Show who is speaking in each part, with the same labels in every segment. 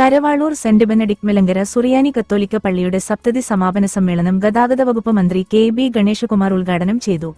Speaker 1: Karavaloor saint Benedict Malankara സുറിയാനി കത്തോലിക്ക പള്ളിയുടെ സപ്തതി സമാപന സമ്മേളനം ഗതാഗത വകുപ്പ് മന്ത്രി കെ ബി ഗണേശകുമാർ ഉദ്ഘാടനം ചെയ്തു.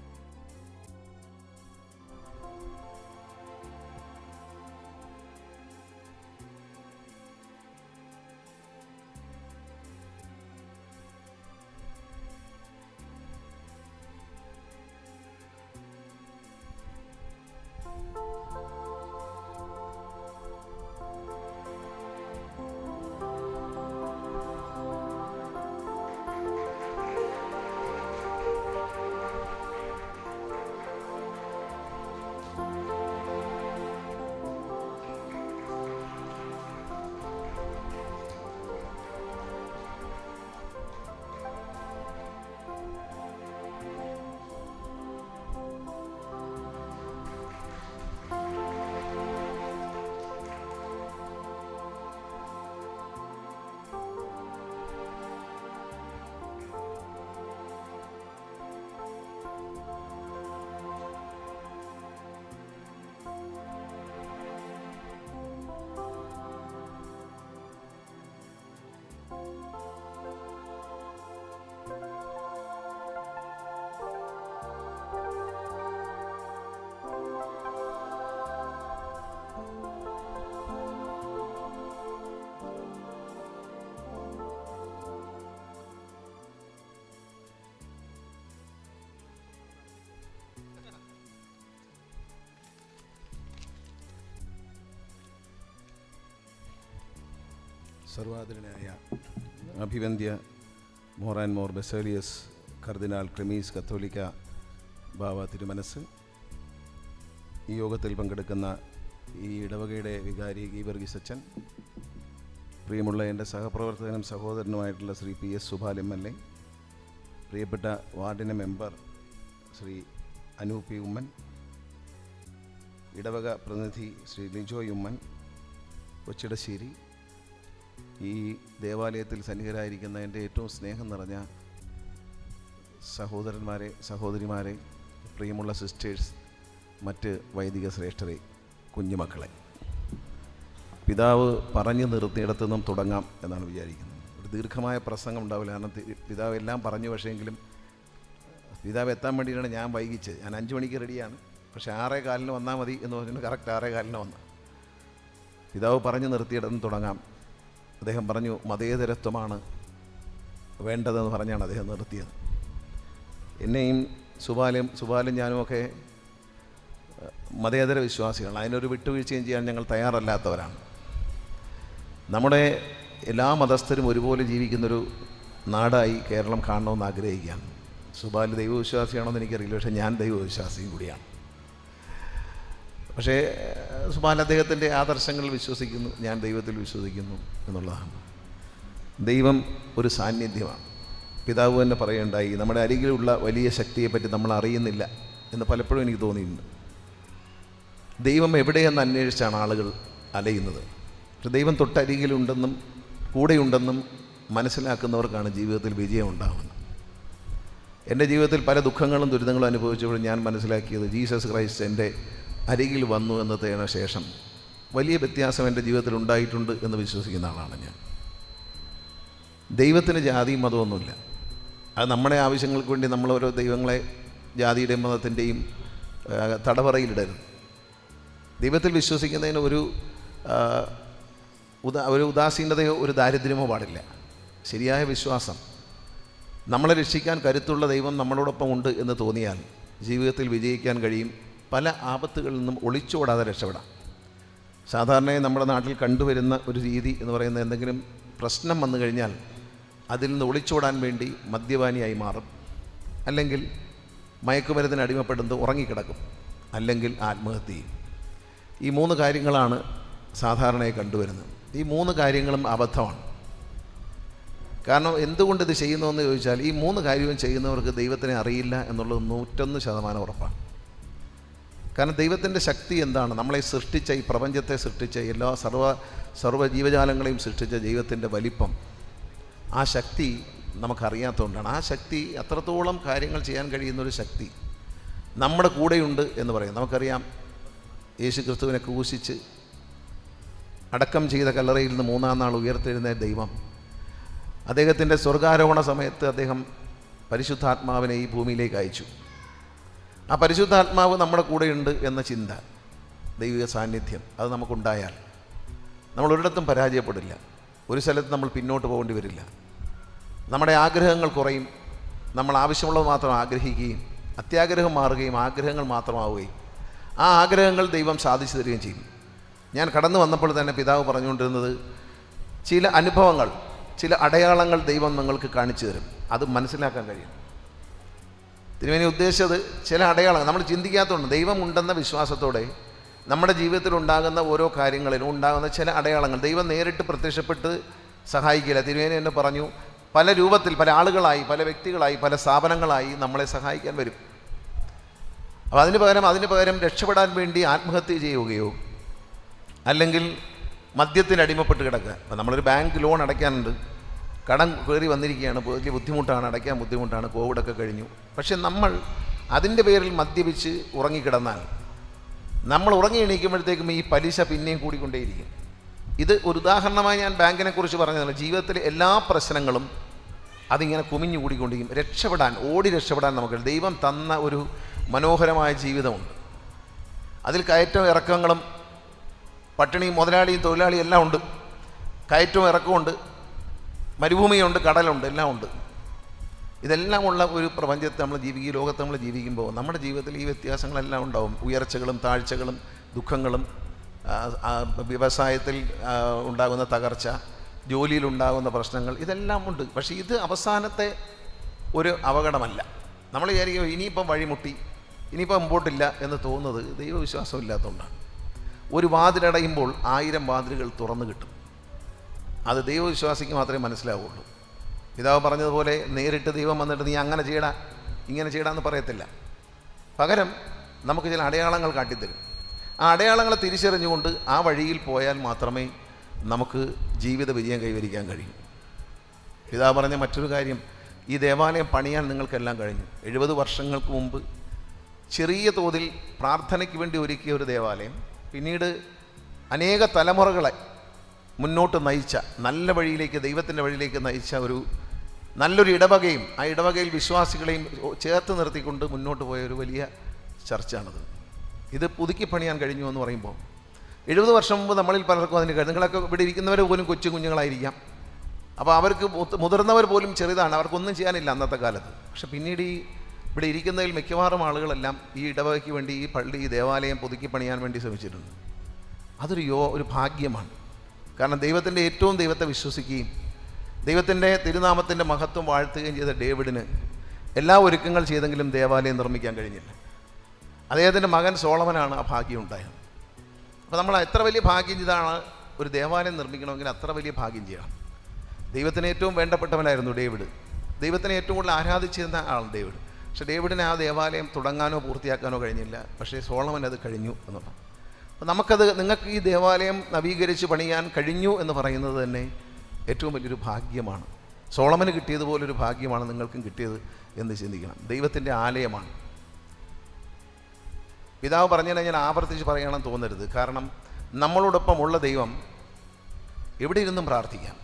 Speaker 2: സർവാദരനായ അഭിവന്ദ്യ മോർ ആൻഡ് മോർ ബെസേലിയസ് കർദിനാൾ ക്രിമീസ് കത്തോലിക്ക ബാബ തിരുമനസ്. ഈ യോഗത്തിൽ പങ്കെടുക്കുന്ന ഈ ഇടവകയുടെ വികാരി ഗീവർഗീസ് അച്ഛൻ പ്രിയമുള്ള എന്റെ സഹപ്രവർത്തകനും സഹോദരനുമായിട്ടുള്ള Shri P S Subal M L A പ്രിയപ്പെട്ട വാർഡിന് മെമ്പർ ശ്രീ അനൂപ് പി ഉമ്മൻ ഇടവക പ്രതിനിധി ശ്രീ ലിജോയ് ഉമ്മൻ കൊച്ചിടശ്ശേരി ഈ ദേവാലയത്തിൽ സന്നിഹിതരായിരിക്കുന്ന എന്റെ ഏറ്റവും സ്നേഹം നിറഞ്ഞ സഹോദരന്മാരെ സഹോദരിമാരെ പ്രിയമുള്ള സിസ്റ്റേഴ്സ് മറ്റ് വൈദിക ശ്രേഷ്ഠരെ കുഞ്ഞുമക്കളെ. പിതാവ് പറഞ്ഞു നിർത്തിയിടത്തു നിന്നും തുടങ്ങാം എന്നാണ് വിചാരിക്കുന്നത്. ഒരു ദീർഘമായ പ്രസംഗം ഉണ്ടാവില്ല. കാരണം പിതാവ് എല്ലാം പറഞ്ഞു പക്ഷേങ്കിലും പിതാവ് എത്താൻ വേണ്ടിയിട്ടാണ് ഞാൻ വൈകിച്ചത്. ഞാൻ അഞ്ച് മണിക്ക് റെഡിയാണ്. പക്ഷേ ആറേ കാലിന് വന്നാൽ മതി എന്ന് പറഞ്ഞിട്ട് കറക്റ്റ് ആറേ കാലിന് വന്നാൽ പിതാവ് പറഞ്ഞു നിർത്തിയിടത്ത് തുടങ്ങാം. അദ്ദേഹം പറഞ്ഞു മതേതരത്വമാണ് വേണ്ടതെന്ന് പറഞ്ഞാണ് അദ്ദേഹം നിർത്തിയത്. എന്നെയും സുബാലും സുബാലും ഞാനുമൊക്കെ മതേതര വിശ്വാസികളാണ് അതിനൊരു വിട്ടുവീഴ്ചയും ചെയ്യാൻ ഞങ്ങൾ തയ്യാറല്ലാത്തവരാണ്. നമ്മുടെ എല്ലാ മതസ്ഥരും ഒരുപോലെ ജീവിക്കുന്നൊരു നാടായി കേരളം കാണണമെന്ന് ആഗ്രഹിക്കുകയാണ്. സുബാൽ ദൈവവിശ്വാസിയാണോ എന്ന് എനിക്കറിയില്ല പക്ഷേ ഞാൻ ദൈവവിശ്വാസിയും കൂടിയാണ്. പക്ഷേ സുബാൻ അദ്ദേഹത്തിന്റെ ആദർശങ്ങളിൽ വിശ്വസിക്കുന്നു ഞാൻ ദൈവത്തിൽ വിശ്വസിക്കുന്നു എന്നുള്ളതാണ്. ദൈവം ഒരു സാന്നിധ്യമാണ്. പിതാവ് തന്നെ പറയുണ്ടായി നമ്മുടെ അരികിലുള്ള വലിയ ശക്തിയെപ്പറ്റി നമ്മൾ അറിയുന്നില്ല എന്ന് പലപ്പോഴും എനിക്ക് തോന്നിയിട്ടുണ്ട്. ദൈവം എവിടെയെന്ന് അന്വേഷിച്ചാണ് ആളുകൾ അലയുന്നത്. പക്ഷെ ദൈവം തൊട്ടരികിലുണ്ടെന്നും കൂടെയുണ്ടെന്നും മനസ്സിലാക്കുന്നവർക്കാണ് ജീവിതത്തിൽ വിജയം ഉണ്ടാകുന്നത് എന്റെ ജീവിതത്തിൽ പല ദുഃഖങ്ങളും ദുരിതങ്ങളും അനുഭവിച്ചപ്പോൾ ഞാൻ മനസ്സിലാക്കിയത് ജീസസ് ക്രൈസ്റ്റ് എന്റെ അരികിൽ വന്നു എന്നതിന് ശേഷം വലിയ വ്യത്യാസം എന്റെ ജീവിതത്തിൽ ഉണ്ടായിട്ടുണ്ട് എന്ന് വിശ്വസിക്കുന്ന ആളാണ് ഞാൻ. ദൈവത്തിന് ജാതിയും മതമൊന്നുമില്ല. അത് നമ്മുടെ ആവശ്യങ്ങൾക്ക് വേണ്ടി നമ്മൾ ഓരോ ദൈവങ്ങളെ ജാതിയുടെയും മതത്തിന്റെയും തടവറയിലിടരുത്. ദൈവത്തിൽ വിശ്വസിക്കുന്നതിന് ഒരു ഉദാ ഒരു ഉദാസീനതയോ ഒരു ദാരിദ്ര്യമോ പാടില്ല. ശരിയായ വിശ്വാസം. നമ്മളെ രക്ഷിക്കാൻ കരുത്തുള്ള ദൈവം നമ്മളോടൊപ്പം ഉണ്ട് എന്ന് തോന്നിയാൽ ജീവിതത്തിൽ വിജയിക്കാൻ കഴിയും. പല ആപത്തുകളിൽ നിന്നും ഒളിച്ചോടാതെ രക്ഷപ്പെടാം. സാധാരണയായി നമ്മുടെ നാട്ടിൽ കണ്ടുവരുന്ന ഒരു രീതി എന്ന് പറയുന്നത് എന്തെങ്കിലും പ്രശ്നം വന്നു കഴിഞ്ഞാൽ അതിൽ നിന്ന് ഒളിച്ചോടാൻ വേണ്ടി മദ്യപാനിയായി മാറും. അല്ലെങ്കിൽ മയക്കുമരുന്നിന് അടിമപ്പെടുന്നത് ഉറങ്ങിക്കിടക്കും. അല്ലെങ്കിൽ ആത്മഹത്യ ഈ മൂന്ന് കാര്യങ്ങളാണ് സാധാരണയായി കണ്ടുവരുന്നത്. ഈ മൂന്ന് കാര്യങ്ങളും അബദ്ധമാണ്. കാരണം എന്തുകൊണ്ട് ഇത് ചെയ്യുന്നു എന്ന് ചോദിച്ചാൽ ഈ മൂന്ന് കാര്യവും ചെയ്യുന്നവർക്ക് ദൈവത്തിനെ അറിയില്ല എന്നുള്ളത് നൂറ്റൊന്ന് ശതമാനം ഉറപ്പാണ്. കാരണം ദൈവത്തിന്റെ ശക്തി എന്താണ്? നമ്മളെ സൃഷ്ടിച്ച ഈ പ്രപഞ്ചത്തെ സൃഷ്ടിച്ച എല്ലാ സർവ സർവ ജീവജാലങ്ങളെയും സൃഷ്ടിച്ച ദൈവത്തിന്റെ വലിപ്പം. ആ ശക്തി നമുക്കറിയാത്തതുകൊണ്ടാണ് ആ ശക്തി അത്രത്തോളം കാര്യങ്ങൾ ചെയ്യാൻ കഴിയുന്നൊരു ശക്തി നമ്മുടെ കൂടെയുണ്ട് എന്ന് പറയും. നമുക്കറിയാം യേശു ക്രിസ്തുവിനെ ക്രൂശിച്ച് അടക്കം ചെയ്ത കല്ലറയിൽ നിന്ന് മൂന്നാം നാൾ ഉയർത്തെഴുന്ന ദൈവം. അദ്ദേഹത്തിന്റെ സ്വർഗാരോഹണ സമയത്ത് അദ്ദേഹം പരിശുദ്ധാത്മാവിനെ ഈ ഭൂമിയിലേക്ക് അയച്ചു. ആ പരിശുദ്ധാത്മാവ് നമ്മുടെ കൂടെയുണ്ട് എന്ന ചിന്ത ദൈവിക സാന്നിധ്യം അത് നമുക്കുണ്ടായാൽ നമ്മൾ ഒരിടത്തും പരാജയപ്പെടില്ല. ഒരു സ്ഥലത്ത് നമ്മൾ പിന്നോട്ട് പോകേണ്ടി വരില്ല. നമ്മുടെ ആഗ്രഹങ്ങൾ കുറയും. നമ്മൾ ആവശ്യമുള്ളത് മാത്രം ആഗ്രഹിക്കുകയും അത്യാഗ്രഹം മാറുകയും ആഗ്രഹങ്ങൾ മാത്രമാവുകയും ആ ആഗ്രഹങ്ങൾ ദൈവം സാധിച്ചു തരികയും ചെയ്യും. ഞാൻ കടന്നു വന്നപ്പോൾ തന്നെ പിതാവ് പറഞ്ഞുകൊണ്ടിരുന്നത് ചില അനുഭവങ്ങൾ ചില അടയാളങ്ങൾ ദൈവം നിങ്ങൾക്ക് കാണിച്ചു തരും. അത് മനസ്സിലാക്കാൻ കഴിയും. തിരുവേനി ഉദ്ദേശിച്ചത് ചില അടയാളങ്ങൾ. നമ്മൾ ചിന്തിക്കാത്തതുകൊണ്ട് ദൈവം ഉണ്ടെന്ന വിശ്വാസത്തോടെ നമ്മുടെ ജീവിതത്തിൽ ഉണ്ടാകുന്ന ഓരോ കാര്യങ്ങളിലും ഉണ്ടാകുന്ന ചില അടയാളങ്ങൾ ദൈവം നേരിട്ട് പ്രത്യക്ഷപ്പെട്ട് സഹായിക്കില്ല. തിരുവേനി എന്നെ പറഞ്ഞു പല രൂപത്തിൽ പല ആളുകളായി പല വ്യക്തികളായി പല സ്ഥാപനങ്ങളായി നമ്മളെ സഹായിക്കാൻ വരും. അപ്പോൾ അതിന് പകരം അതിന് പകരം രക്ഷപ്പെടാൻ വേണ്ടി ആത്മഹത്യ ചെയ്യുകയോ അല്ലെങ്കിൽ മദ്യത്തിന് അടിമപ്പെട്ട് കിടക്കുക. അപ്പോൾ നമ്മളൊരു ബാങ്ക് ലോൺ അടയ്ക്കാനുണ്ട്. കടം കയറി വന്നിരിക്കുകയാണ്. വലിയ ബുദ്ധിമുട്ടാണ് അടയ്ക്കാൻ ബുദ്ധിമുട്ടാണ്. കോവിഡൊക്കെ കഴിഞ്ഞു. പക്ഷെ നമ്മൾ അതിന്റെ പേരിൽ മദ്യപിച്ച് ഉറങ്ങിക്കിടന്നാൽ നമ്മൾ ഉറങ്ങി എണീക്കുമ്പോഴത്തേക്കും ഈ പലിശ പിന്നെയും കൂടിക്കൊണ്ടേയിരിക്കും. ഇത് ഒരു ഉദാഹരണമായി ഞാൻ ബാങ്കിനെക്കുറിച്ച് കുറിച്ച് പറഞ്ഞതല്ല. ജീവിതത്തിലെ എല്ലാ പ്രശ്നങ്ങളും അതിങ്ങനെ കുമിഞ്ഞു കൂടിക്കൊണ്ടിരിക്കും. രക്ഷപ്പെടാൻ ഓടി രക്ഷപ്പെടാൻ നമുക്ക് ദൈവം തന്ന ഒരു മനോഹരമായ ജീവിതമുണ്ട്. അതിൽ കയറ്റവും ഇറക്കങ്ങളും പട്ടിണിയും മുതലാളിയും തൊഴിലാളിയും എല്ലാം ഉണ്ട്. കയറ്റവും ഇറക്കമുണ്ട് മരുഭൂമിയുണ്ട് കടലുണ്ട് എല്ലാം ഉണ്ട്. ഇതെല്ലാം ഉള്ള ഒരു പ്രപഞ്ചത്തെ നമ്മൾ ജീവിക്കുക ലോകത്ത് നമ്മൾ ജീവിക്കുമ്പോൾ നമ്മുടെ ജീവിതത്തിൽ ഈ വ്യത്യാസങ്ങളെല്ലാം ഉണ്ടാവും. ഉയർച്ചകളും താഴ്ചകളും ദുഃഖങ്ങളും വ്യവസായത്തിൽ ഉണ്ടാകുന്ന തകർച്ച ജോലിയിലുണ്ടാകുന്ന പ്രശ്നങ്ങൾ ഇതെല്ലാം ഉണ്ട്. പക്ഷേ ഇത് അവസാനത്തെ ഒരു അപകടമല്ല. നമ്മൾ വിചാരിക്കും ഇനിയിപ്പം വഴിമുട്ടി ഇനിയിപ്പം മുമ്പോട്ടില്ല എന്ന് തോന്നുന്നത് ദൈവവിശ്വാസമില്ലാത്തതുകൊണ്ടാണ്. ഒരു വാതിലടയുമ്പോൾ ആയിരം വാതിലുകൾ തുറന്നു കിട്ടും. അത് ദൈവവിശ്വാസിക്ക് മാത്രമേ മനസ്സിലാവുള്ളൂ. പിതാവ് പറഞ്ഞതുപോലെ നേരിട്ട് ദൈവം വന്നിട്ട് നീ അങ്ങനെ ചെയ്യടാ ഇങ്ങനെ ചെയ്യടാന്ന് പറയത്തില്ല. പകരം നമുക്ക് ചില അടയാളങ്ങൾ കാട്ടിത്തരും. ആ അടയാളങ്ങളെ തിരിച്ചറിഞ്ഞുകൊണ്ട് ആ വഴിയിൽ പോയാൽ മാത്രമേ നമുക്ക് ജീവിത വിജയം കൈവരിക്കാൻ കഴിയൂ. പിതാവ് പറഞ്ഞ മറ്റൊരു കാര്യം ഈ ദേവാലയം പണിയാൻ നിങ്ങൾക്കെല്ലാം കഴിഞ്ഞു. എഴുപത് വർഷങ്ങൾക്ക് മുമ്പ് ചെറിയ തോതിൽ പ്രാർത്ഥനയ്ക്ക് വേണ്ടി ഒരുക്കിയ ഒരു ദേവാലയം. പിന്നീട് അനേക തലമുറകളെ മുന്നോട്ട് നയിച്ച നല്ല വഴിയിലേക്ക് ദൈവത്തിന്റെ വഴിയിലേക്ക് നയിച്ച ഒരു നല്ലൊരു ഇടവകയും ആ ഇടവകയിൽ വിശ്വാസികളെയും ചേർത്ത് നിർത്തിക്കൊണ്ട് മുന്നോട്ട് പോയ ഒരു വലിയ ചർച്ചയാണത്. ഇത് പുതുക്കി പണിയാൻ കഴിഞ്ഞു എന്ന് പറയുമ്പോൾ എഴുപത് വർഷം മുമ്പ് നമ്മളിൽ പലർക്കും അതിന് കഴിഞ്ഞു നിങ്ങളൊക്കെ ഇവിടെ ഇരിക്കുന്നവർ പോലും കൊച്ചു കുഞ്ഞുങ്ങളായിരിക്കാം. അപ്പോൾ അവർക്ക് മുതിർന്നവർ പോലും ചെറുതാണ്. അവർക്കൊന്നും ചെയ്യാനില്ല അന്നത്തെ കാലത്ത്. പക്ഷെ പിന്നീട് ഈ ഇവിടെ ഇരിക്കുന്നതിൽ മിക്കവാറും ആളുകളെല്ലാം ഈ ഇടവകയ്ക്ക് വേണ്ടി ഈ പള്ളി ഈ ദേവാലയം പുതുക്കി പണിയാൻ വേണ്ടി ശ്രമിച്ചിട്ടുണ്ട്. അതൊരു യോ ഒരു ഭാഗ്യമാണ്. കാരണം ദൈവത്തിന്റെ ഏറ്റവും ദൈവത്തെ വിശ്വസിക്കുകയും ദൈവത്തിന്റെ തിരുനാമത്തിന്റെ മഹത്വം വാഴ്ത്തുകയും ചെയ്ത ഡേവിഡിന് എല്ലാ ഒരുക്കങ്ങൾ ചെയ്തെങ്കിലും ദേവാലയം നിർമ്മിക്കാൻ കഴിഞ്ഞില്ല. അദ്ദേഹത്തിന്റെ മകൻ സോളമനാണ് ആ ഭാഗ്യം ഉണ്ടായത്. അപ്പോൾ നമ്മൾ എത്ര വലിയ ഭാഗ്യം ചെയ്താണ് ഒരു ദേവാലയം നിർമ്മിക്കണമെങ്കിൽ അത്ര വലിയ ഭാഗ്യം ചെയ്യണം. ദൈവത്തിന് ഏറ്റവും വേണ്ടപ്പെട്ടവനായിരുന്നു ഡേവിഡ്. ദൈവത്തിനെ ഏറ്റവും കൂടുതൽ ആരാധിച്ചിരുന്ന ആൾ ഡേവിഡ്. പക്ഷേ ഡേവിഡിന് ആ ദേവാലയം തുടങ്ങാനോ പൂർത്തിയാക്കാനോ കഴിഞ്ഞില്ല. പക്ഷേ സോളമൻ അത് കഴിഞ്ഞു എന്നുള്ളത് നമുക്കത് നിങ്ങൾക്ക് ഈ ദേവാലയം നവീകരിച്ച് പണിയാൻ കഴിഞ്ഞു എന്ന് പറയുന്നത് തന്നെ ഏറ്റവും വലിയൊരു ഭാഗ്യമാണ്. സോളമന് കിട്ടിയതുപോലൊരു ഭാഗ്യമാണ് നിങ്ങൾക്കും കിട്ടിയത് എന്ന് ചിന്തിക്കണം. ദൈവത്തിന്റെ ആലയമാണ്. പിതാവ് പറഞ്ഞതിനെ ഞാൻ ആവർത്തിച്ച് പറയണമെന്ന് തോന്നരുത്. കാരണം നമ്മളോടൊപ്പമുള്ള ദൈവം എവിടെ ഇരുന്നും പ്രാർത്ഥിക്കാം.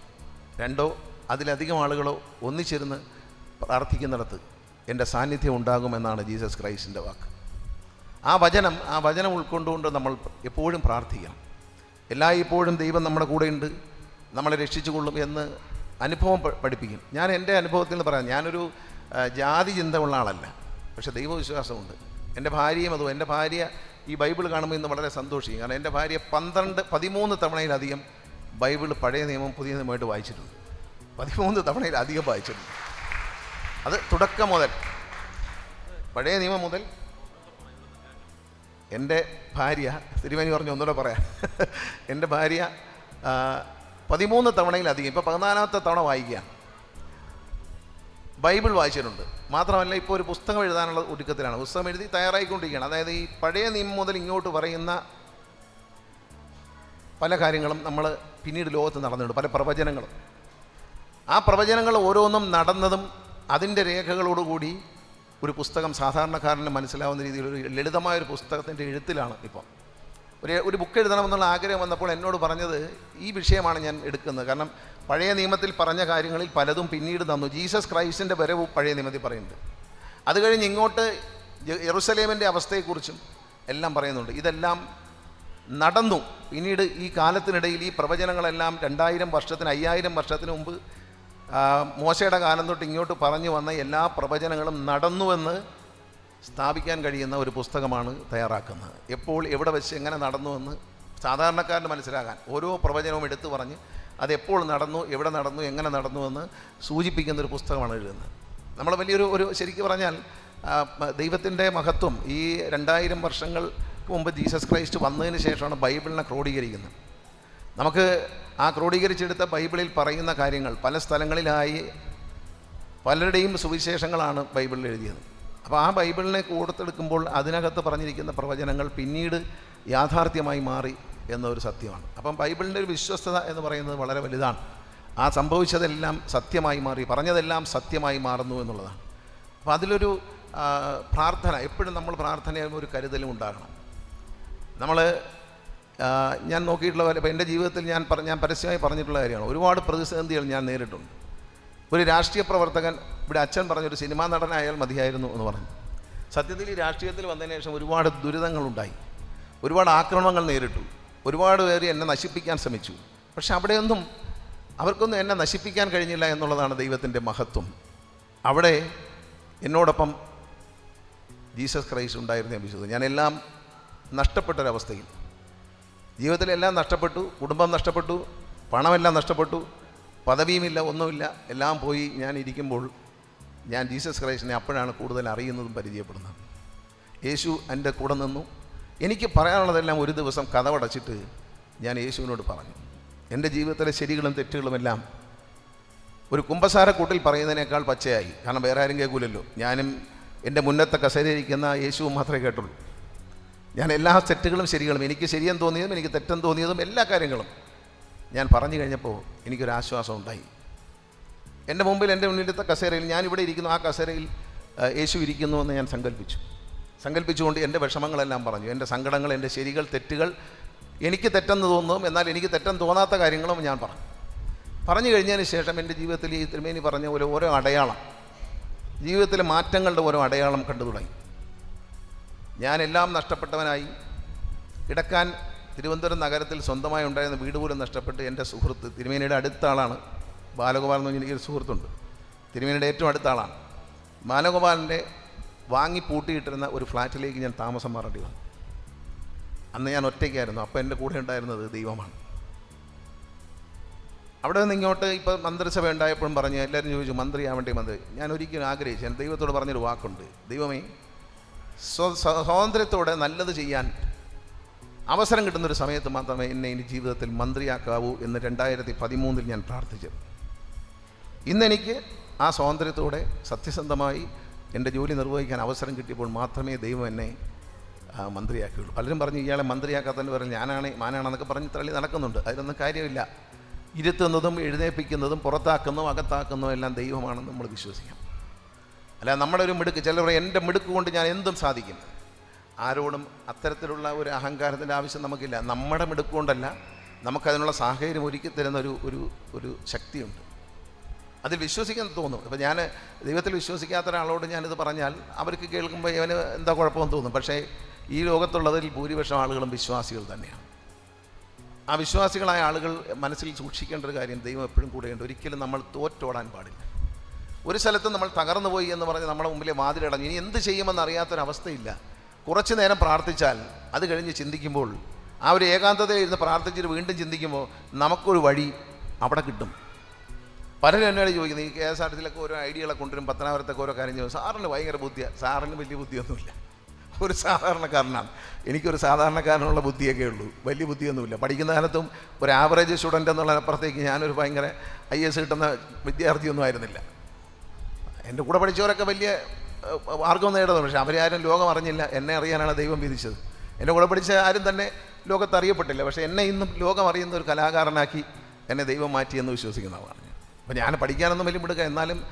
Speaker 2: രണ്ടോ അതിലധികം ആളുകളോ ഒന്നിച്ചിരുന്ന് പ്രാർത്ഥിക്കുന്നിടത്ത് എന്റെ സാന്നിധ്യം ഉണ്ടാകുമെന്നാണ് ജീസസ് ക്രൈസ്റ്റിന്റെ വാക്ക്. ആ വചനം ആ വചനം ഉൾക്കൊണ്ടുകൊണ്ട് നമ്മൾ എപ്പോഴും പ്രാർത്ഥിക്കണം. എല്ലാ ഇപ്പോഴും ദൈവം നമ്മുടെ കൂടെയുണ്ട് നമ്മളെ രക്ഷിച്ചുകൊള്ളും എന്ന് അനുഭവം പഠിപ്പിക്കും. ഞാൻ എന്റെ അനുഭവത്തിൽ നിന്ന് പറയാം ഞാനൊരു ജാതി ചിന്ത ഉള്ള ആളല്ല. പക്ഷേ ദൈവവിശ്വാസമുണ്ട്. എന്റെ ഭാര്യയും അതും എന്റെ ഭാര്യ ഈ ബൈബിൾ കാണുമ്പോൾ ഇന്ന് വളരെ സന്തോഷിക്കും. കാരണം എന്റെ ഭാര്യ പന്ത്രണ്ട് പതിമൂന്ന് തവണയിലധികം ബൈബിൾ പഴയ നിയമം പുതിയ നിയമമായിട്ട് വായിച്ചിട്ടുണ്ട്. പതിമൂന്ന് തവണയിലധികം വായിച്ചിട്ടുണ്ട്. അത് തുടക്കം മുതൽ. പഴയ നിയമം മുതൽ എന്റെ ഭാര്യ തിരുമേനി പറഞ്ഞു ഒന്നുകൂടെ പറയാം. എന്റെ ഭാര്യ പതിമൂന്ന് തവണയിലധികം ഇപ്പോൾ പതിനാലാമത്തെ തവണ വായിക്കുകയാണ്. ബൈബിൾ വായിച്ചിട്ടുണ്ട്. മാത്രമല്ല ഇപ്പോൾ ഒരു പുസ്തകം എഴുതാനുള്ള ഒരുക്കത്തിലാണ് പുസ്തകം എഴുതി തയ്യാറായിക്കൊണ്ടിരിക്കുകയാണ്. അതായത് ഈ പഴയ നിയമം മുതൽ ഇങ്ങോട്ട് പറയുന്ന പല കാര്യങ്ങളും നമ്മൾ പിന്നീട് ലോകത്ത് നടന്നിട്ടുണ്ട്. പല പ്രവചനങ്ങളും. ആ പ്രവചനങ്ങൾ ഓരോന്നും നടന്നതും അതിന്റെ രേഖകളോടുകൂടി ഒരു പുസ്തകം സാധാരണക്കാരന് മനസ്സിലാവുന്ന രീതിയിൽ ഒരു ലളിതമായ ഒരു പുസ്തകത്തിന്റെ എഴുത്തിലാണ് ഇപ്പം. ഒരു ഒരു ബുക്ക് എഴുതണമെന്നുള്ള ആഗ്രഹം വന്നപ്പോൾ എന്നോട് പറഞ്ഞത് ഈ വിഷയമാണ് ഞാൻ എടുക്കുന്നത്. കാരണം പഴയ നിയമത്തിൽ പറഞ്ഞ കാര്യങ്ങളിൽ പലതും പിന്നീട് തന്നു. ജീസസ് ക്രൈസ്റ്റിന്റെ വരവ് പഴയ നിയമത്തിൽ പറയുന്നുണ്ട്. അത് കഴിഞ്ഞ് ഇങ്ങോട്ട് എറുസലേമിന്റെ അവസ്ഥയെക്കുറിച്ചും എല്ലാം പറയുന്നുണ്ട്. ഇതെല്ലാം നടന്നു. പിന്നീട് ഈ കാലത്തിനിടയിൽ ഈ പ്രവചനങ്ങളെല്ലാം രണ്ടായിരം വർഷത്തിന് അയ്യായിരം വർഷത്തിന് മുമ്പ് മോശയുടെ കാലം തൊട്ട് ഇങ്ങോട്ട് പറഞ്ഞു വന്ന എല്ലാ പ്രവചനങ്ങളും നടന്നുവെന്ന് സ്ഥാപിക്കാൻ കഴിയുന്ന ഒരു പുസ്തകമാണ് തയ്യാറാക്കുന്നത്. എപ്പോൾ എവിടെ വെച്ച് എങ്ങനെ നടന്നുവെന്ന് സാധാരണക്കാരന് മനസ്സിലാകാൻ. ഓരോ പ്രവചനവും എടുത്തു പറഞ്ഞ് അതെപ്പോൾ നടന്നു എവിടെ നടന്നു എങ്ങനെ നടന്നു എന്ന് സൂചിപ്പിക്കുന്ന ഒരു പുസ്തകമാണ് എഴുതുന്നത്. നമ്മൾ വലിയൊരു ഒരു ശരിക്കും പറഞ്ഞാൽ ദൈവത്തിന്റെ മഹത്വം ഈ രണ്ടായിരം വർഷങ്ങൾക്ക് മുമ്പ് ജീസസ് ക്രൈസ്റ്റ് വന്നതിന് ശേഷമാണ് ബൈബിളിനെ ക്രോഡീകരിക്കുന്നത്. നമുക്ക് ആ ക്രോഡീകരിച്ചെടുത്ത ബൈബിളിൽ പറയുന്ന കാര്യങ്ങൾ പല സ്ഥലങ്ങളിലായി പലരുടെയും സുവിശേഷങ്ങളാണ് ബൈബിളിൽ എഴുതിയത്. അപ്പോൾ ആ ബൈബിളിനെ കൊടുത്തെടുക്കുമ്പോൾ അതിനകത്ത് പറഞ്ഞിരിക്കുന്ന പ്രവചനങ്ങൾ പിന്നീട് യാഥാർത്ഥ്യമായി മാറി എന്നൊരു സത്യമാണ്. അപ്പം ബൈബിളിന്റെ ഒരു വിശ്വസ്തത എന്ന് പറയുന്നത് വളരെ വലുതാണ്. ആ സംഭവിച്ചതെല്ലാം സത്യമായി മാറി പറഞ്ഞതെല്ലാം സത്യമായി മാറുന്നു എന്നുള്ളതാണ്. അപ്പോൾ അതിലൊരു പ്രാർത്ഥന എപ്പോഴും നമ്മൾ പ്രാർത്ഥനയും ഒരു കരുതലും ഉണ്ടാകണം. നമ്മൾ ഞാൻ നോക്കിയിട്ടുള്ള ഇപ്പോൾ എന്റെ ജീവിതത്തിൽ ഞാൻ ഞാൻ പരസ്യമായി പറഞ്ഞിട്ടുള്ള കാര്യമാണ്. ഒരുപാട് പ്രതിസന്ധികൾ ഞാൻ നേരിട്ടുണ്ട്. ഒരു രാഷ്ട്രീയ പ്രവർത്തകൻ ഇവിടെ അച്ഛൻ പറഞ്ഞൊരു സിനിമാ നടനായാൽ മതിയായിരുന്നു എന്ന് പറഞ്ഞു. സത്യത്തിൽ ഈ രാഷ്ട്രീയത്തിൽ വന്നതിന് ശേഷം ഒരുപാട് ദുരിതങ്ങളുണ്ടായി. ഒരുപാട് ആക്രമണങ്ങൾ നേരിട്ടു. ഒരുപാട് പേര് എന്നെ നശിപ്പിക്കാൻ ശ്രമിച്ചു. പക്ഷെ അവിടെയൊന്നും അവർക്കൊന്നും എന്നെ നശിപ്പിക്കാൻ കഴിഞ്ഞില്ല എന്നുള്ളതാണ് ദൈവത്തിന്റെ മഹത്വം. അവിടെ എന്നോടൊപ്പം ജീസസ് ക്രൈസ്റ്റ് ഉണ്ടായിരുന്നു ഞാൻ വിശ്വസിക്കുന്നു. ഞാനെല്ലാം നഷ്ടപ്പെട്ടൊരവസ്ഥയിൽ. ജീവിതത്തിലെല്ലാം നഷ്ടപ്പെട്ടു കുടുംബം നഷ്ടപ്പെട്ടു പണമെല്ലാം നഷ്ടപ്പെട്ടു പദവിയുമില്ല ഒന്നുമില്ല എല്ലാം പോയി ഞാൻ ഇരിക്കുമ്പോൾ ഞാൻ ജീസസ് ക്രൈസ്റ്റിനെ അപ്പോഴാണ് കൂടുതൽ അറിയുന്നതും പരിചയപ്പെടുന്നത്. യേശു എന്റെ കൂടെ നിന്നു. എനിക്ക് പറയാനുള്ളതെല്ലാം ഒരു ദിവസം കഥവടച്ചിട്ട് ഞാൻ യേശുവിനോട് പറഞ്ഞു. എന്റെ ജീവിതത്തിലെ ശരികളും തെറ്റുകളുമെല്ലാം ഒരു കുമ്പസാരക്കൂട്ടിൽ പറയുന്നതിനേക്കാൾ പച്ചയായി. കാരണം വേറെ ആരും കേൾക്കൂലല്ലോ. ഞാനും എന്റെ മുന്നത്തെ കസേരയിരിക്കുന്ന യേശുവും മാത്രമേ കേട്ടുള്ളൂ. ഞാൻ എല്ലാ തെറ്റുകളും ശരികളും എനിക്ക് ശരിയെന്ന് തോന്നിയതും എനിക്ക് തെറ്റെന്ന് തോന്നിയതും എല്ലാ കാര്യങ്ങളും ഞാൻ പറഞ്ഞു കഴിഞ്ഞപ്പോൾ എനിക്കൊരാശ്വാസം ഉണ്ടായി. എന്റെ മുമ്പിൽ എന്റെ മുന്നിലത്തെ കസേരയിൽ ഞാൻ ഇവിടെ ഇരിക്കുന്നു ആ കസേരയിൽ യേശു ഇരിക്കുന്നു എന്ന് ഞാൻ സങ്കല്പിച്ചു സങ്കല്പിച്ചുകൊണ്ട് എന്റെ വിഷമങ്ങളെല്ലാം പറഞ്ഞു. എന്റെ സങ്കടങ്ങൾ എന്റെ ശരികൾ തെറ്റുകൾ എനിക്ക് തെറ്റെന്ന് തോന്നും എന്നാൽ എനിക്ക് തെറ്റെന്ന് തോന്നാത്ത കാര്യങ്ങളും ഞാൻ പറഞ്ഞു. പറഞ്ഞു കഴിഞ്ഞതിന് ശേഷം എന്റെ ജീവിതത്തിൽ ഈ തിരുമേനി പറഞ്ഞ പോലെ ഓരോ അടയാളം ജീവിതത്തിലെ മാറ്റങ്ങളുടെ ഓരോ അടയാളം കണ്ടു തുടങ്ങി. ഞാനെല്ലാം നഷ്ടപ്പെട്ടവനായി. കിടക്കാൻ തിരുവനന്തപുരം നഗരത്തിൽ സ്വന്തമായി ഉണ്ടായിരുന്ന വീട് പോലും നഷ്ടപ്പെട്ട് എന്റെ സുഹൃത്ത് തിരുമേനിയുടെ അടുത്ത ആളാണ്. ബാലഗോപാൽ എന്ന് പറഞ്ഞ എനിക്കൊരു സുഹൃത്തുണ്ട്. തിരുമേനിയുടെ ഏറ്റവും അടുത്ത ആളാണ്. ബാലഗോപാലിന്റെ വാങ്ങി പൂട്ടിയിട്ടിരുന്ന ഒരു ഫ്ലാറ്റിലേക്ക് ഞാൻ താമസം മാറേണ്ടി വന്നു. അന്ന് ഞാൻ ഒറ്റയ്ക്കായിരുന്നു. അപ്പോൾ എന്റെ കൂടെ ഉണ്ടായിരുന്നത് ദൈവമാണ്. അവിടെ നിന്ന് ഇങ്ങോട്ട് ഇപ്പോൾ മന്ത്രിസഭ ഉണ്ടായപ്പോഴും പറഞ്ഞ് എല്ലാവരും ചോദിച്ചു മന്ത്രിയാവേണ്ടേ മന്ത്രി? ഞാൻ ഒരിക്കലും ആഗ്രഹിച്ചു ഞാൻ ദൈവത്തോട് പറഞ്ഞൊരു വാക്കുണ്ട്. ദൈവമേ സ്വാതന്ത്ര്യത്തോടെ നല്ലത് ചെയ്യാൻ അവസരം കിട്ടുന്നൊരു സമയത്ത് മാത്രമേ എന്നെ ഇനി ജീവിതത്തിൽ മന്ത്രിയാക്കാവൂ എന്ന് രണ്ടായിരത്തി പതിമൂന്നിൽ ഞാൻ പ്രാർത്ഥിച്ചത്. ഇന്നെനിക്ക് ആ സ്വാതന്ത്ര്യത്തോടെ സത്യസന്ധമായി എന്റെ ജോലി നിർവഹിക്കാൻ അവസരം കിട്ടിയപ്പോൾ മാത്രമേ ദൈവം എന്നെ മന്ത്രിയാക്കിയുള്ളൂ. പലരും പറഞ്ഞു ഇയാളെ മന്ത്രിയാക്കാത്തതിന് പറഞ്ഞു ഞാനാണ് മാനാണെന്നൊക്കെ പറഞ്ഞ് തള്ളി നടക്കുന്നുണ്ട്. അതിലൊന്നും കാര്യമില്ല. ഇരുത്തുന്നതും എഴുന്നേൽപ്പിക്കുന്നതും പുറത്താക്കുന്നതും അകത്താക്കുന്നതും എല്ലാം ദൈവമാണെന്ന് നമ്മൾ വിശ്വസിക്കാം അല്ല നമ്മുടെ ഒരു മിടുക്ക്. ചിലർ പറയും, എന്റെ മിടുക്ക് കൊണ്ട് ഞാൻ എന്തും സാധിക്കും. ആരോടും അത്തരത്തിലുള്ള ഒരു അഹങ്കാരത്തിന്റെ ആവശ്യം നമുക്കില്ല. നമ്മുടെ മിടുക്ക് കൊണ്ടല്ല നമുക്കതിനുള്ള സാഹചര്യം ഒരുക്കി തരുന്ന ഒരു ഒരു ഒരു ശക്തിയുണ്ട്. അതിൽ വിശ്വസിക്കാൻ തോന്നും. ഇപ്പം ഞാൻ ദൈവത്തിൽ വിശ്വസിക്കാത്ത ഒരാളോട് ഞാനിത് പറഞ്ഞാൽ അവർക്ക് കേൾക്കുമ്പോൾ ഇവന് എന്താ കുഴപ്പമെന്ന് തോന്നും. പക്ഷേ ഈ ലോകത്തുള്ളതിൽ ഭൂരിപക്ഷം ആളുകളും വിശ്വാസികൾ തന്നെയാണ്. ആ വിശ്വാസികളായ ആളുകൾ മനസ്സിൽ സൂക്ഷിക്കേണ്ട ഒരു കാര്യം ദൈവം എപ്പോഴും കൂടെയുണ്ട്. ഒരിക്കലും നമ്മൾ തോറ്റോടാൻ പാടില്ല. ഒരു സ്ഥലത്ത് നമ്മൾ തകർന്നു പോയി എന്ന് പറഞ്ഞ് നമ്മുടെ മുമ്പിലെ വാതിലടഞ്ഞു ഇനി എന്ത് ചെയ്യുമെന്ന് അറിയാത്തൊരവസ്ഥയില്ല കുറച്ച് നേരം പ്രാർത്ഥിച്ചാൽ അത് കഴിഞ്ഞ് ചിന്തിക്കുമ്പോൾ ആ ഒരു ഏകാന്തതയിൽ ഇരുന്ന് പ്രാർത്ഥിച്ചിട്ട് വീണ്ടും ചിന്തിക്കുമ്പോൾ നമുക്കൊരു വഴി അവിടെ കിട്ടും. പലരും എന്നോട് ചോദിക്കുന്നത് ഈ കെ എസ് ആർ ടി സിയിലൊക്കെ ഓരോ ഐഡിയകളൊക്കെ കൊണ്ടുവരും പത്തനാപുരത്തൊക്കെ ഓരോ കാര്യം ചെയ്യും. സാറിന് ഭയങ്കര ബുദ്ധിയാണ് സാറിന് വലിയ ബുദ്ധിയൊന്നുമില്ല. ഒരു സാധാരണക്കാരനാണ്. എനിക്കൊരു സാധാരണക്കാരനുള്ള ബുദ്ധിയൊക്കെ ഉള്ളൂ. വലിയ ബുദ്ധിയൊന്നുമില്ല. പഠിക്കുന്ന കാലത്തും ഒരു ആവറേജ് സ്റ്റുഡന്റ് എന്നുള്ളതിനപ്പുറത്തേക്ക് ഞാനൊരു ഭയങ്കര ഐ എസ് കിട്ടുന്ന വിദ്യാർത്ഥിയൊന്നും ആയിരുന്നില്ല. എന്റെ കൂടെ പഠിച്ചവരൊക്കെ വലിയ മാർഗം നേടുന്നു പക്ഷേ അവരാരും ലോകം അറിഞ്ഞില്ല. എന്നെ അറിയാനാണ് ദൈവം വിധിച്ചത്. എന്റെ കൂടെ പഠിച്ച ആരും തന്നെ ലോകത്ത് അറിയപ്പെട്ടില്ല. പക്ഷേ എന്നെ ഇന്നും ലോകം അറിയുന്ന ഒരു കലാകാരനാക്കി എന്നെ ദൈവം മാറ്റിയെന്ന് വിശ്വസിക്കുന്ന ആളാണ് ഞാൻ. അപ്പോൾ ഞാൻ പഠിക്കാനൊന്നും വലിയ വിടുക എന്നാലും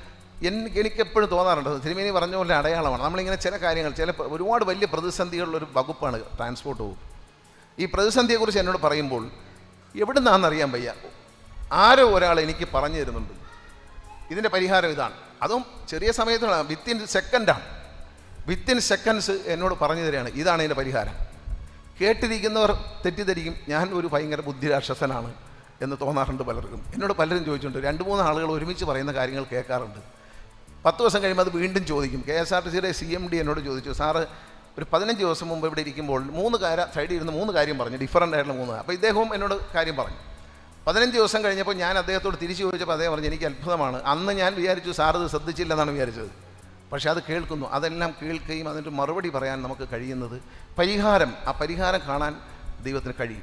Speaker 2: എനിക്ക് എനിക്കെപ്പോഴും തോന്നാറുണ്ട്. സിനിമയിൽ പറഞ്ഞ പോലെ അടയാളമാണ്. നമ്മളിങ്ങനെ ചില കാര്യങ്ങൾ ചില ഒരുപാട് വലിയ പ്രതിസന്ധികളുള്ളൊരു വകുപ്പാണ് ട്രാൻസ്പോർട്ട് വകുപ്പ്. ഈ പ്രതിസന്ധിയെക്കുറിച്ച് എന്നോട് പറയുമ്പോൾ എവിടെ നിന്നാണെന്നറിയാൻ വയ്യ. ആരോ ഒരാൾ എനിക്ക് പറഞ്ഞു തരുന്നുണ്ട്. ഇതിന്റെ പരിഹാരം ഇതാണ്. അതും ചെറിയ സമയത്താണ് വിത്തിൻ സെക്കൻഡാണ് വിത്തിൻ സെക്കൻഡ്സ് എന്നോട് പറഞ്ഞു തരികയാണ്. ഇതാണ് എന്റെ പരിഹാരം. കേട്ടിരിക്കുന്നവർ തെറ്റിദ്ധരിക്കും. ഞാൻ ഒരു ഭയങ്കര ബുദ്ധിരാക്ഷസനാണ് എന്ന് തോന്നാറുണ്ട് പലർക്കും. എന്നോട് പലരും ചോദിച്ചിട്ടുണ്ട്. രണ്ട് മൂന്ന് ആളുകൾ ഒരുമിച്ച് പറയുന്ന കാര്യങ്ങൾ കേൾക്കാറുണ്ട്. പത്ത് ദിവസം കഴിയുമ്പോൾ അത് വീണ്ടും ചോദിക്കും. കെ എസ് ആർ ടി സിയുടെ സി എം ഡി എന്നോട് ചോദിച്ചു സാറ് ഒരു പതിനഞ്ച് ദിവസം മുമ്പ് ഇവിടെ ഇരിക്കുമ്പോൾ മൂന്ന് കാര്യം സൈഡിൽ ഇരുന്ന് മൂന്ന് കാര്യം പറഞ്ഞു. ഡിഫറന്റ് ആയിട്ടുള്ള മൂന്ന്. അപ്പോൾ ഇദ്ദേഹവും എന്നോട് കാര്യം പറഞ്ഞു. പതിനഞ്ച് ദിവസം കഴിഞ്ഞപ്പോൾ ഞാൻ അദ്ദേഹത്തോട് തിരിച്ചു ചോദിച്ചപ്പോൾ അദ്ദേഹം പറഞ്ഞു എനിക്ക് അത്ഭുതമാണ്. അന്ന് ഞാൻ വിചാരിച്ചു സാർ ഇത് ശ്രദ്ധിച്ചില്ലെന്നാണ് വിചാരിച്ചത്. പക്ഷേ അത് കേൾക്കുന്നു. അതെല്ലാം കേൾക്കുകയും അതിന്റെ മറുപടി പറയാൻ നമുക്ക് കഴിയുന്നത് പരിഹാരം ആ പരിഹാരം കാണാൻ ദൈവത്തിന് കഴിയും.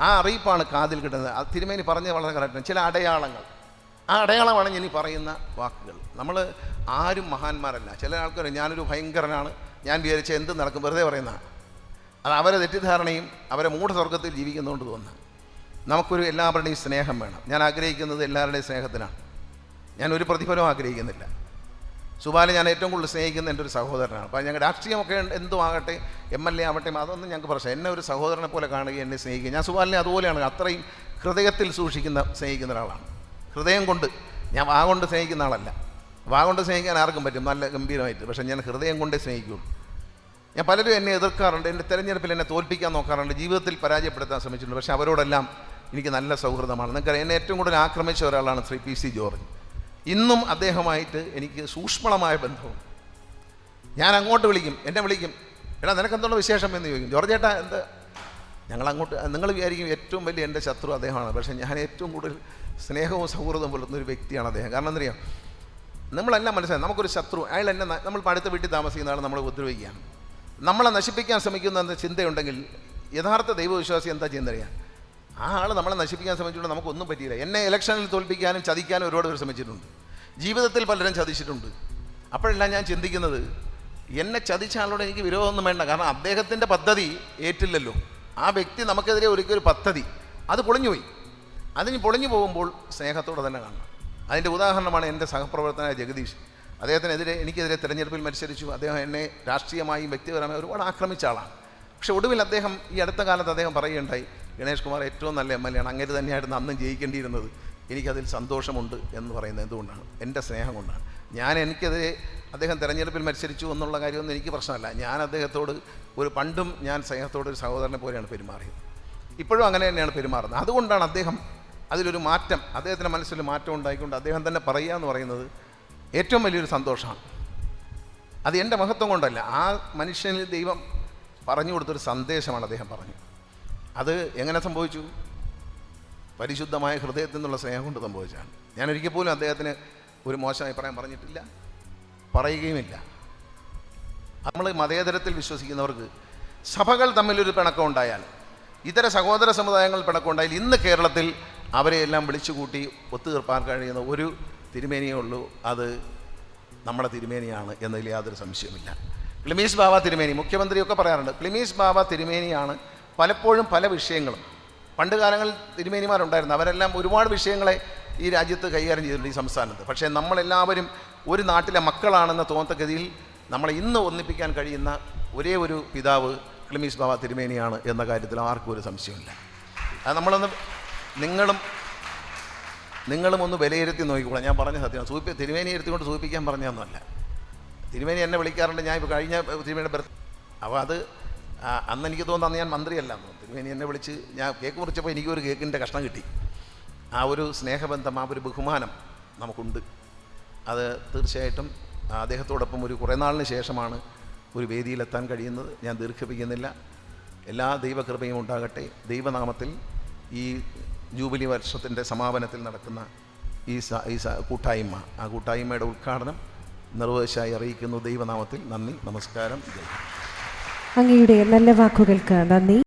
Speaker 2: ആ അറിയിപ്പാണ് കാതിൽ കിട്ടുന്നത്. ആ തിരുമേനി പറഞ്ഞത് വളരെ കറക്റ്റാണ് ചില അടയാളങ്ങൾ. ആ അടയാളമാണ് ഇനി പറയുന്ന വാക്കുകൾ. നമ്മൾ ആരും മഹാന്മാരല്ല. ചില ആൾക്കാർ ഞാനൊരു ഭയങ്കരനാണ്. ഞാൻ വിചാരിച്ച എന്ത് നടക്കും. വെറുതെ പറയുന്നതാണ്. അത് അവരെ തെറ്റിദ്ധാരണയും അവരെ മൂഢസ്വർഗത്തിൽ ജീവിക്കുന്നതുകൊണ്ട് തോന്നുന്നു നമുക്കൊരു എല്ലാവരുടെയും സ്നേഹം വേണം. ഞാൻ ആഗ്രഹിക്കുന്നത് എല്ലാവരുടെയും സ്നേഹത്തിനാണ്. ഞാൻ ഒരു പ്രതിഫലവും ആഗ്രഹിക്കുന്നില്ല. സുബാലെ ഞാൻ ഏറ്റവും കൂടുതൽ സ്നേഹിക്കുന്ന എന്റെ ഒരു സഹോദരനാണ്. അപ്പോൾ ഞങ്ങൾ രാഷ്ട്രീയമൊക്കെ എന്തും ആകട്ടെ എം എൽ എ ആവട്ടെ അതൊന്നും ഞങ്ങൾക്ക് പ്രശ്നം എന്നെ ഒരു സഹോദരനെ പോലെ കാണുകയും എന്നെ സ്നേഹിക്കുക ഞാൻ സുബാലിനെ അതുപോലെയാണ് അത്രയും ഹൃദയത്തിൽ സൂക്ഷിക്കുന്ന സ്നേഹിക്കുന്ന ഒരാളാണ്. ഹൃദയം കൊണ്ട് ഞാൻ വാ കൊണ്ട് സ്നേഹിക്കുന്ന ആളല്ല. വാ കൊണ്ട് സ്നേഹിക്കാൻ ആർക്കും പറ്റും നല്ല ഗംഭീരമായിട്ട്. പക്ഷേ ഞാൻ ഹൃദയം കൊണ്ടേ സ്നേഹിക്കുള്ളൂ. ഞാൻ പലരും എന്നെ എതിർക്കാറുണ്ട് എന്റെ തിരഞ്ഞെടുപ്പിൽ എന്നെ തോൽപ്പിക്കാൻ നോക്കാറുണ്ട് ജീവിതത്തിൽ പരാജയപ്പെടുത്താൻ ശ്രമിച്ചിട്ടുണ്ട്. പക്ഷേ അവരോടെല്ലാം എനിക്ക് നല്ല സൗഹൃദമാണ്. നിങ്ങൾക്ക് എന്നെ ഏറ്റവും കൂടുതൽ ആക്രമിച്ച ഒരാളാണ് ശ്രീ പി സി ജോർജ്. ഇന്നും അദ്ദേഹമായിട്ട് എനിക്ക് സൂക്ഷ്മമായ ബന്ധമുണ്ട്. ഞാൻ അങ്ങോട്ട് വിളിക്കും എന്നെ വിളിക്കും. എടാ നിനക്കെന്തുള്ള വിശേഷം എന്ന് ചോദിക്കും. ജോർജ് ചേട്ടാ എന്ത്? ഞങ്ങൾ അങ്ങോട്ട് നിങ്ങൾ വിചാരിക്കും ഏറ്റവും വലിയ എന്റെ ശത്രു അദ്ദേഹമാണ്. പക്ഷേ ഞാൻ ഏറ്റവും കൂടുതൽ സ്നേഹവും സൗഹൃദവും പുലർത്തുന്ന ഒരു വ്യക്തിയാണ് അദ്ദേഹം. കാരണം എന്തറിയാം? നമ്മളെല്ലാം മനസ്സിലായി. നമുക്കൊരു ശത്രു അയാൾ എന്നെ നമ്മൾ അടുത്ത വീട്ടിൽ താമസിക്കുന്ന ആൾ നമ്മളെ ഉപദ്രവിക്കുകയാണ്. നമ്മളെ നശിപ്പിക്കാൻ ശ്രമിക്കുന്ന ചിന്തയുണ്ടെങ്കിൽ യഥാർത്ഥ ദൈവവിശ്വാസി എന്താ ചെയ്യുന്നറിയാം? ആ ആൾ നമ്മളെ നശിപ്പിക്കാൻ ശ്രമിച്ചിട്ടുണ്ട് നമുക്കൊന്നും പറ്റിയില്ല. എന്നെ ഇലക്ഷനിൽ തോൽപ്പിക്കാനും ചതിക്കാനും ഒരുപാട് പേർ ശ്രമിച്ചിട്ടുണ്ട്. ജീവിതത്തിൽ പലരും ചതിച്ചിട്ടുണ്ട്. അപ്പോഴെല്ലാം ഞാൻ ചിന്തിക്കുന്നത് എന്നെ ചതിച്ച ആളോട് എനിക്ക് വിരോധമൊന്നും വേണ്ട. കാരണം അദ്ദേഹത്തിന്റെ പദ്ധതി ഏറ്റില്ലല്ലോ. ആ വ്യക്തി നമുക്കെതിരെ ഒരുക്കിയ ഒരു പദ്ധതി അത് പൊളിഞ്ഞുപോയി. അതിന് പൊളിഞ്ഞു പോകുമ്പോൾ സ്നേഹത്തോടെ തന്നെ കാണണം. അതിന്റെ ഉദാഹരണമാണ് എന്റെ സഹപ്രവർത്തനായ ജഗദീഷ്. അദ്ദേഹത്തിനെതിരെ എനിക്കെതിരെ തിരഞ്ഞെടുപ്പിൽ മത്സരിച്ചു. അദ്ദേഹം എന്നെ രാഷ്ട്രീയമായും വ്യക്തിപരമായും ഒരുപാട് ആക്രമിച്ച ആളാണ്. പക്ഷെ ഒടുവിൽ അദ്ദേഹം ഈ അടുത്ത കാലത്ത് അദ്ദേഹം പറയുകയുണ്ടായി ഗണേഷ് കുമാർ ഏറ്റവും നല്ല എം എൽ എ ആണ്. അങ്ങനെ തന്നെയായിരുന്നു അന്നും ജയിക്കേണ്ടിയിരുന്നത്. എനിക്കതിൽ സന്തോഷമുണ്ട് എന്ന് പറയുന്നത് എന്തുകൊണ്ടാണ്? എന്റെ സ്നേഹം കൊണ്ടാണ്. ഞാൻ എനിക്കെതിരെ അദ്ദേഹം തിരഞ്ഞെടുപ്പിൽ മത്സരിച്ചു എന്നുള്ള കാര്യമൊന്നും എനിക്ക് പ്രശ്നമല്ല. ഞാൻ അദ്ദേഹത്തോട് ഒരു പണ്ടും ഞാൻ സ്നേഹത്തോട് ഒരു സഹോദരനെ പോലെയാണ് പെരുമാറിയത്. ഇപ്പോഴും അങ്ങനെ തന്നെയാണ് പെരുമാറുന്നത്. അതുകൊണ്ടാണ് അദ്ദേഹം അതിലൊരു മാറ്റം അദ്ദേഹത്തിന്റെ മനസ്സിൽ മാറ്റം ഉണ്ടായിക്കൊണ്ട് അദ്ദേഹം തന്നെ പറയുക എന്ന് പറയുന്നത് ഏറ്റവും വലിയൊരു സന്തോഷമാണ്. അത് എന്റെ മഹത്വം കൊണ്ടല്ല. ആ മനുഷ്യനിൽ ദൈവം പറഞ്ഞു കൊടുത്തൊരു സന്ദേശമാണ് അദ്ദേഹം പറഞ്ഞു അത് എങ്ങനെ സംഭവിച്ചു? പരിശുദ്ധമായ ഹൃദയത്തിൽ നിന്നുള്ള സ്നേഹം കൊണ്ട് സംഭവിച്ചാണ് ഞാൻ ഒരിക്കൽ പോലും അദ്ദേഹത്തിന് ഒരു മോശം അഭിപ്രായം പറഞ്ഞിട്ടില്ല. പറയുകയുമില്ല. നമ്മൾ മതേതരത്തിൽ വിശ്വസിക്കുന്നവർക്ക് സഭകൾ തമ്മിലൊരു പിണക്കം ഉണ്ടായാൽ ഇതര സഹോദര സമുദായങ്ങൾ പിണക്കം ഉണ്ടായാൽ ഇന്ന് കേരളത്തിൽ അവരെയെല്ലാം വിളിച്ചുകൂട്ടി ഒത്തുതീർപ്പാൻ കഴിയുന്ന ഒരു തിരുമേനിയേ ഉള്ളൂ. അത് നമ്മുടെ തിരുമേനിയാണ് എന്നതിൽ യാതൊരു സംശയവുമില്ല. ക്ലിമീസ് ബാബ തിരുമേനി മുഖ്യമന്ത്രിയൊക്കെ പറയാറുണ്ട് ക്ലിമീസ് ബാബ തിരുമേനിയാണ് പലപ്പോഴും പല വിഷയങ്ങളും. പണ്ട് കാലങ്ങളിൽ തിരുമേനിമാരുണ്ടായിരുന്നു. അവരെല്ലാം ഒരുപാട് വിഷയങ്ങളെ ഈ രാജ്യത്ത് കൈകാര്യം ചെയ്തിട്ടുണ്ട് ഈ സംസ്ഥാനത്ത്. പക്ഷേ നമ്മളെല്ലാവരും ഒരു നാട്ടിലെ മക്കളാണെന്ന തോന്നത്തഗതിയിൽ നമ്മളെ ഇന്ന് ഒന്നിപ്പിക്കാൻ കഴിയുന്ന ഒരേ ഒരു പിതാവ് ക്ലിമീസ് ബാബ തിരുമേനിയാണ് എന്ന കാര്യത്തിൽ ആർക്കും ഒരു സംശയമില്ല അത് നമ്മളൊന്ന് നിങ്ങളും നിങ്ങളും ഒന്ന് വിലയിരുത്തി നോക്കിക്കോളാം. ഞാൻ പറഞ്ഞ സത്യമാണ്. സൂപ്പി തിരുമേനി ഇരുത്തിക്കൊണ്ട് സൂപ്പിക്കാൻ പറഞ്ഞതൊന്നുമല്ല. തിരുമേനി എന്നെ വിളിക്കാറുണ്ട്. ഞാൻ ഇപ്പോൾ കഴിഞ്ഞ തിരുമേനിയുടെ ബർത്ത് അപ്പോൾ അത് അന്ന് എനിക്ക് തോന്നുന്നു ഞാൻ മന്ത്രിയല്ല തിരുവേനി എന്നെ വിളിച്ച് ഞാൻ കേക്ക് മുറിച്ചപ്പോൾ എനിക്കൊരു കേക്കിന്റെ കഷ്ണം കിട്ടി. ആ ഒരു സ്നേഹബന്ധം ആ ഒരു ബഹുമാനം നമുക്കുണ്ട്. അത് തീർച്ചയായിട്ടും അദ്ദേഹത്തോടൊപ്പം ഒരു കുറേ നാളിന് ശേഷമാണ് ഒരു വേദിയിലെത്താൻ കഴിയുന്നത്. ഞാൻ ദീർഘിപ്പിക്കുന്നില്ല. എല്ലാ ദൈവകൃപയും ഉണ്ടാകട്ടെ. ദൈവനാമത്തിൽ ഈ ജൂബിലി വർഷത്തിന്റെ സമാപനത്തിൽ നടക്കുന്ന ഈ ഈ കൂട്ടായ്മ ആ കൂട്ടായ്മയുടെ ഉദ്ഘാടനം നിർവഹിച്ചായി അറിയിക്കുന്നു. ദൈവനാമത്തിൽ നന്ദി നമസ്കാരം. ജയ്.
Speaker 3: അങ്ങയുടെ നല്ല വാക്കുകൾക്ക് നന്ദി.